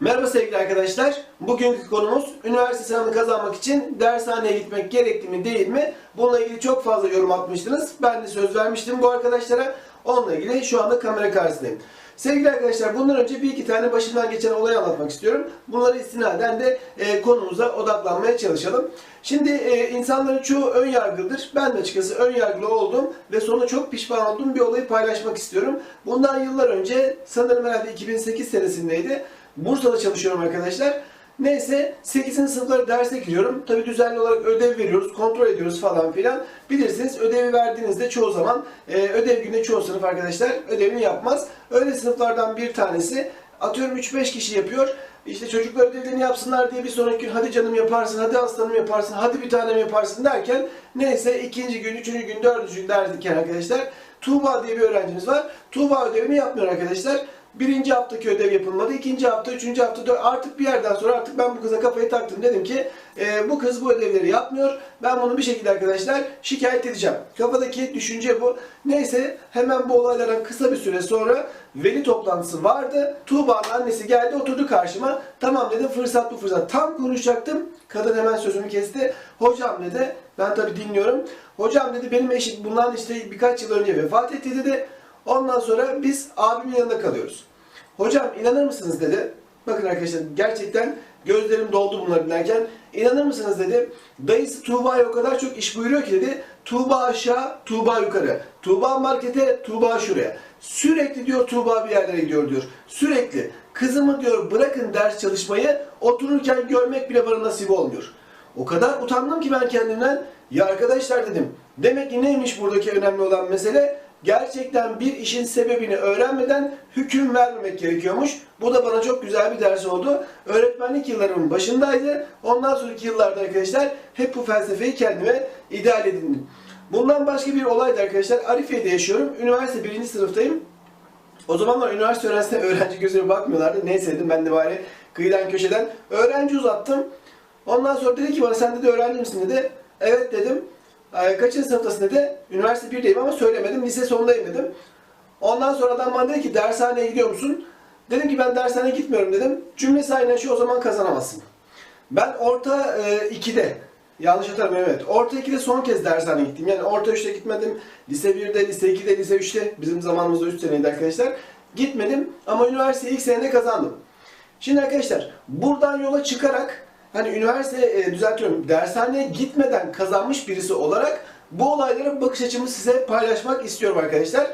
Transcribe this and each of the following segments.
Merhaba sevgili arkadaşlar. Bugünkü konumuz üniversite sınavını kazanmak için dershaneye gitmek gerekli mi değil mi? Bununla ilgili çok fazla yorum atmıştınız. Ben de söz vermiştim bu arkadaşlara. Onunla ilgili şu anda kamera karşısındayım. Sevgili arkadaşlar bundan önce bir iki tane başımdan geçen olayı anlatmak istiyorum. Bunları istinaden de e, konumuza odaklanmaya çalışalım. Şimdi e, insanların çoğu ön yargılıdır. Ben de açıkçası ön yargılı oldum ve sonra çok pişman olduğum bir olayı paylaşmak istiyorum. Bundan yıllar önce sanırım herhalde 2008 senesindeydi. Bursa'da çalışıyorum arkadaşlar. Neyse 8. sınıflara derse giriyorum. Tabi düzenli olarak ödev veriyoruz, kontrol ediyoruz falan filan. Bilirsiniz ödevi verdiğinizde çoğu zaman e, ödev günde çoğu sınıf arkadaşlar ödevini yapmaz. Öyle sınıflardan bir tanesi atıyorum 3-5 kişi yapıyor. İşte çocuklar ödevlerini yapsınlar diye bir sonraki gün hadi canım yaparsın, hadi aslanım yaparsın, hadi bir tanem yaparsın derken neyse ikinci gün, üçüncü gün, dördüncü gün derken arkadaşlar Tuğba diye bir öğrencimiz var. Tuğba ödevini yapmıyor arkadaşlar. Birinci haftaki ödev yapılmadı. ikinci hafta, üçüncü hafta, dört, artık bir yerden sonra artık ben bu kıza kafayı taktım. Dedim ki e, bu kız bu ödevleri yapmıyor. Ben bunu bir şekilde arkadaşlar şikayet edeceğim. Kafadaki düşünce bu. Neyse hemen bu olaylardan kısa bir süre sonra veli toplantısı vardı. Tuğba'nın annesi geldi oturdu karşıma. Tamam dedim fırsat bu fırsat. Tam konuşacaktım. Kadın hemen sözümü kesti. Hocam dedi. Ben tabii dinliyorum. Hocam dedi benim eşim bundan işte birkaç yıl önce vefat etti dedi. Ondan sonra biz abimin yanında kalıyoruz. Hocam inanır mısınız dedi. Bakın arkadaşlar gerçekten gözlerim doldu bunları dinlerken. İnanır mısınız dedi. Dayısı Tuğba'ya o kadar çok iş buyuruyor ki dedi. Tuğba aşağı, Tuğba yukarı. Tuğba markete, Tuğba şuraya. Sürekli diyor Tuğba bir yerlere gidiyor diyor. Sürekli. Kızımı diyor bırakın ders çalışmayı otururken görmek bile bana nasip olmuyor. O kadar utandım ki ben kendimden. Ya arkadaşlar dedim. Demek ki neymiş buradaki önemli olan mesele? Gerçekten bir işin sebebini öğrenmeden hüküm vermemek gerekiyormuş. Bu da bana çok güzel bir ders oldu. Öğretmenlik yıllarımın başındaydı. Ondan sonraki yıllarda arkadaşlar hep bu felsefeyi kendime ideal edindim. Bundan başka bir olay da arkadaşlar Arifiye'de yaşıyorum. Üniversite birinci sınıftayım. O zamanlar üniversite öğrencisine öğrenci gözüyle bakmıyorlardı. Neyse dedim ben de bari kıyıdan köşeden öğrenci uzattım. Ondan sonra dedi ki bana sen dedi öğrenci misin dedi. Evet dedim. "Ee, Kaçıncı sınıftasın dedi. Üniversite 1'deyim ama söylemedim. Lise sondayım dedim. Ondan sonra adam bana dedi ki dershaneye gidiyor musun? Dedim ki ben dershaneye gitmiyorum dedim. Cümlesi aynen şu o zaman kazanamazsın. Ben orta 2'de yanlış hatırlamıyorum evet. Orta 2'de son kez dershaneye gittim. Yani orta 3'te gitmedim. Lise 1'de, lise 2'de, lise 3'te bizim zamanımızda 3 seneydi arkadaşlar. Gitmedim ama üniversiteyi ilk senede kazandım. Şimdi arkadaşlar buradan yola çıkarak hani üniversite e, düzeltiyorum dershaneye gitmeden kazanmış birisi olarak bu olaylara bakış açımı size paylaşmak istiyorum arkadaşlar.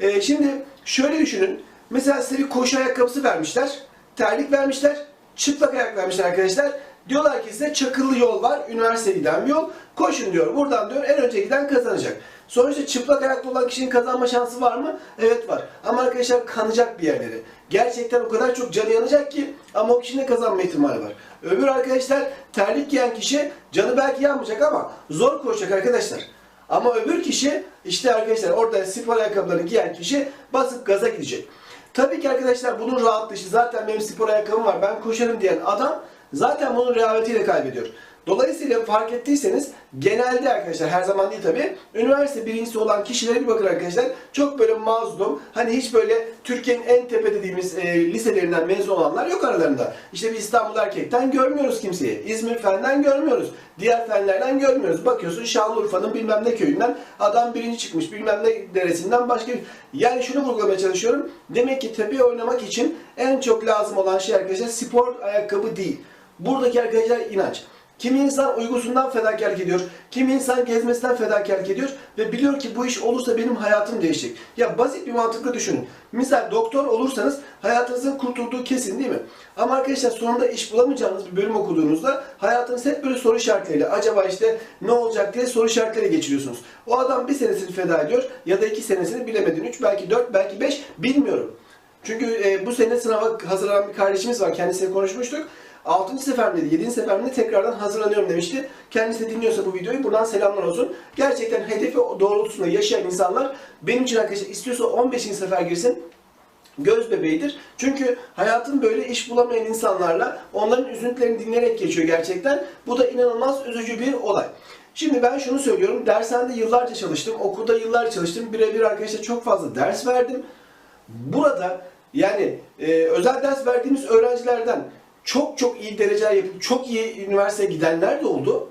E, şimdi şöyle düşünün. Mesela size bir koşu ayakkabısı vermişler. Terlik vermişler. Çıplak ayak vermişler arkadaşlar. Diyorlar ki size çakıllı yol var. Üniversiteye giden bir yol. Koşun diyor. Buradan diyor en önce giden kazanacak. Sonuçta çıplak ayaklı olan kişinin kazanma şansı var mı? Evet var. Ama arkadaşlar kanacak bir yerleri. Gerçekten o kadar çok canı yanacak ki ama o kişinin de kazanma ihtimali var. Öbür arkadaşlar terlik giyen kişi canı belki yanmayacak ama zor koşacak arkadaşlar. Ama öbür kişi işte arkadaşlar orada spor ayakkabılarını giyen kişi basıp gaza gidecek. Tabii ki arkadaşlar bunun rahatlığı zaten benim spor ayakkabım var ben koşarım diyen adam zaten bunun rehavetiyle kaybediyor. Dolayısıyla fark ettiyseniz genelde arkadaşlar her zaman değil tabi üniversite birincisi olan kişilere bir bakın arkadaşlar çok böyle mazlum hani hiç böyle Türkiye'nin en tepe dediğimiz e, liselerinden mezun olanlar yok aralarında. İşte bir İstanbul erkekten görmüyoruz kimseyi. İzmir fenden görmüyoruz. Diğer fenlerden görmüyoruz. Bakıyorsun Şanlıurfa'nın bilmem ne köyünden adam birinci çıkmış bilmem ne deresinden başka bir... Yani şunu vurgulamaya çalışıyorum. Demek ki tepeye oynamak için en çok lazım olan şey arkadaşlar spor ayakkabı değil. Buradaki arkadaşlar inanç. Kimi insan uygusundan fedakarlık ediyor, kimi insan gezmesinden fedakarlık ediyor ve biliyor ki bu iş olursa benim hayatım değişecek. Ya basit bir mantıkla düşünün. Misal doktor olursanız hayatınızın kurtulduğu kesin değil mi? Ama arkadaşlar sonunda iş bulamayacağınız bir bölüm okuduğunuzda hayatınız hep böyle soru işaretleriyle acaba işte ne olacak diye soru işaretleriyle geçiriyorsunuz. O adam bir senesini feda ediyor ya da iki senesini bilemedin. Üç belki dört belki beş bilmiyorum. Çünkü e, bu sene sınava hazırlanan bir kardeşimiz var. Kendisiyle konuşmuştuk. 6. seferinde, 7. seferinde tekrardan hazırlanıyorum demişti. Kendisi de dinliyorsa bu videoyu buradan selamlar olsun. Gerçekten hedefi doğrultusunda yaşayan insanlar benim için arkadaşlar istiyorsa 15. sefer girsin göz bebeğidir. Çünkü hayatın böyle iş bulamayan insanlarla onların üzüntülerini dinleyerek geçiyor gerçekten. Bu da inanılmaz üzücü bir olay. Şimdi ben şunu söylüyorum. Dershanede yıllarca çalıştım. Okulda yıllarca çalıştım. Birebir arkadaşlar çok fazla ders verdim. Burada Yani e, özel ders verdiğimiz öğrencilerden çok çok iyi dereceler yapıp çok iyi üniversiteye gidenler de oldu.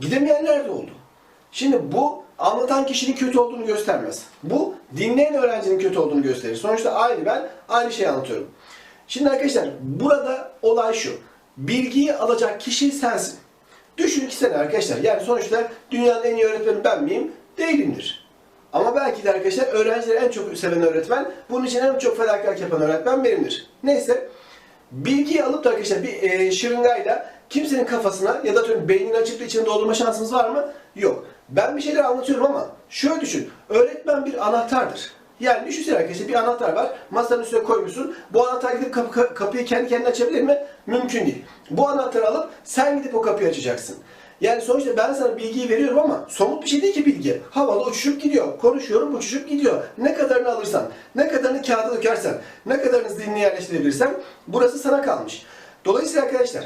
Gidemeyenler de oldu. Şimdi bu anlatan kişinin kötü olduğunu göstermez. Bu dinleyen öğrencinin kötü olduğunu gösterir. Sonuçta aynı ben aynı şeyi anlatıyorum. Şimdi arkadaşlar burada olay şu. Bilgiyi alacak kişi sensin. Düşün ki sen arkadaşlar. Yani sonuçta dünyanın en iyi öğretmeni ben miyim? Değilimdir. Ama belki de arkadaşlar öğrencileri en çok seven öğretmen, bunun için en çok fedakarlık yapan öğretmen benimdir. Neyse, bilgiyi alıp da arkadaşlar bir e, şırıngayla kimsenin kafasına ya da atıyorum beynini açıp da içini doldurma şansımız var mı? Yok. Ben bir şeyler anlatıyorum ama şöyle düşün. Öğretmen bir anahtardır. Yani düşünsene arkadaşlar bir anahtar var. Masanın üstüne koymuşsun. Bu anahtar gidip kapı- ka- kapıyı kendi kendine açabilir mi? Mümkün değil. Bu anahtarı alıp sen gidip o kapıyı açacaksın. Yani sonuçta ben sana bilgiyi veriyorum ama somut bir şey değil ki bilgi. Havada uçuşup gidiyor. Konuşuyorum uçuşup gidiyor. Ne kadarını alırsan, ne kadarını kağıda dökersen, ne kadarını zihnine yerleştirebilirsen burası sana kalmış. Dolayısıyla arkadaşlar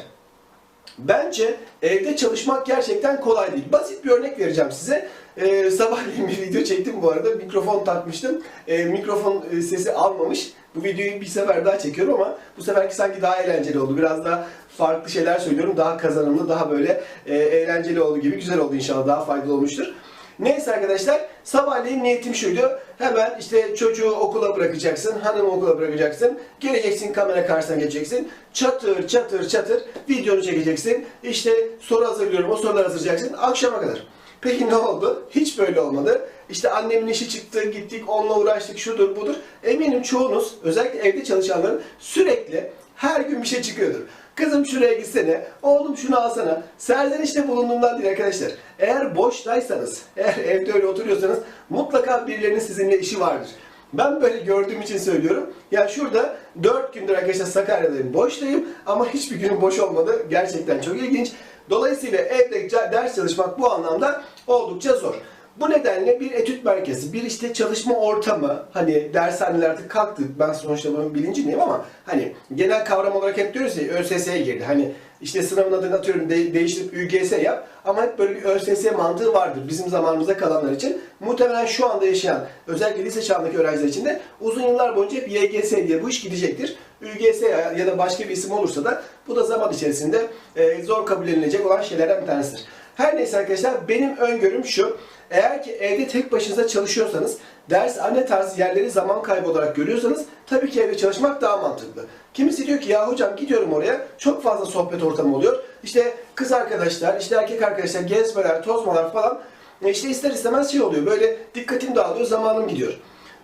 Bence evde çalışmak gerçekten kolay değil. Basit bir örnek vereceğim size. Ee, sabahleyin bir video çektim bu arada. Mikrofon takmıştım. Ee, mikrofon e, sesi almamış. Bu videoyu bir sefer daha çekiyorum ama bu seferki sanki daha eğlenceli oldu. Biraz daha farklı şeyler söylüyorum. Daha kazanımlı, daha böyle e, eğlenceli oldu gibi. Güzel oldu inşallah. Daha faydalı olmuştur. Neyse arkadaşlar sabahleyin niyetim şuydu. Hemen işte çocuğu okula bırakacaksın, hanımı okula bırakacaksın. Geleceksin kamera karşısına geçeceksin. Çatır çatır çatır videonu çekeceksin. İşte soru hazırlıyorum o soruları hazırlayacaksın akşama kadar. Peki ne oldu? Hiç böyle olmadı. İşte annemin işi çıktı, gittik, onunla uğraştık, şudur budur. Eminim çoğunuz, özellikle evde çalışanların sürekli her gün bir şey çıkıyordur. Kızım şuraya gitsene, oğlum şunu alsana. Serzenişte bulunduğumdan değil arkadaşlar. Eğer boştaysanız, eğer evde öyle oturuyorsanız mutlaka birilerinin sizinle işi vardır. Ben böyle gördüğüm için söylüyorum. Ya şurada 4 gündür arkadaşlar Sakarya'dayım, boştayım ama hiçbir günüm boş olmadı. Gerçekten çok ilginç. Dolayısıyla evde ders çalışmak bu anlamda oldukça zor. Bu nedenle bir etüt merkezi, bir işte çalışma ortamı, hani dershaneler artık kalktı, ben sonuçta bunun bilincindeyim ama hani genel kavram olarak hep diyoruz ya ÖSS'ye girdi. Hani işte sınavın adını atıyorum de- değiştirip ÜGS yap ama hep böyle bir ÖSS mantığı vardır bizim zamanımızda kalanlar için. Muhtemelen şu anda yaşayan özellikle lise çağındaki öğrenciler için de uzun yıllar boyunca hep YGS diye bu iş gidecektir. ÜGS ya ya da başka bir isim olursa da bu da zaman içerisinde e, zor kabul edilecek olan şeylerden bir tanesidir. Her neyse arkadaşlar benim öngörüm şu. Eğer ki evde tek başınıza çalışıyorsanız, ders anne tarzı yerleri zaman kaybı olarak görüyorsanız tabii ki evde çalışmak daha mantıklı. Kimisi diyor ki ya hocam gidiyorum oraya çok fazla sohbet ortamı oluyor. İşte kız arkadaşlar, işte erkek arkadaşlar, gezmeler, tozmalar falan. E işte ister istemez şey oluyor böyle dikkatim dağılıyor, zamanım gidiyor.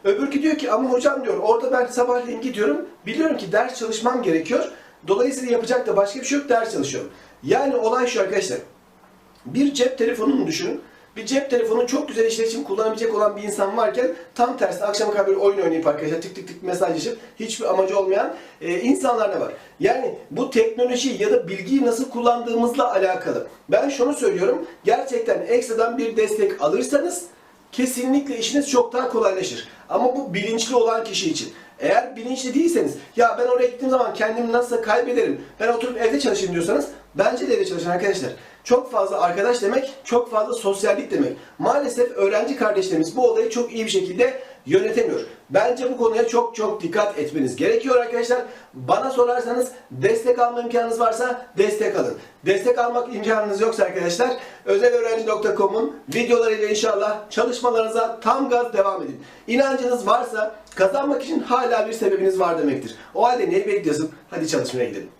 Öbürkü diyor ki ama hocam diyor orada ben sabahleyin gidiyorum. Biliyorum ki ders çalışmam gerekiyor. Dolayısıyla yapacak da başka bir şey yok ders çalışıyorum. Yani olay şu arkadaşlar. Bir cep telefonunu düşünün. Bir cep telefonu çok güzel işler için kullanabilecek olan bir insan varken tam tersi akşama kadar böyle oyun oynayıp arkadaşlar tık tık tık mesajlaşıp hiçbir amacı olmayan e, insanlar da var. Yani bu teknoloji ya da bilgiyi nasıl kullandığımızla alakalı. Ben şunu söylüyorum. Gerçekten ekstradan bir destek alırsanız kesinlikle işiniz çok daha kolaylaşır. Ama bu bilinçli olan kişi için. Eğer bilinçli değilseniz, ya ben oraya gittiğim zaman kendimi nasıl kaybederim, ben oturup evde çalışayım diyorsanız, bence de evde çalışın arkadaşlar. Çok fazla arkadaş demek, çok fazla sosyallik demek. Maalesef öğrenci kardeşlerimiz bu olayı çok iyi bir şekilde yönetemiyor. Bence bu konuya çok çok dikkat etmeniz gerekiyor arkadaşlar. Bana sorarsanız destek alma imkanınız varsa destek alın. Destek almak imkanınız yoksa arkadaşlar özelöğrenci.com'un videolarıyla inşallah çalışmalarınıza tam gaz devam edin. İnancınız varsa kazanmak için hala bir sebebiniz var demektir. O halde neyi bekliyorsun? Hadi çalışmaya gidelim.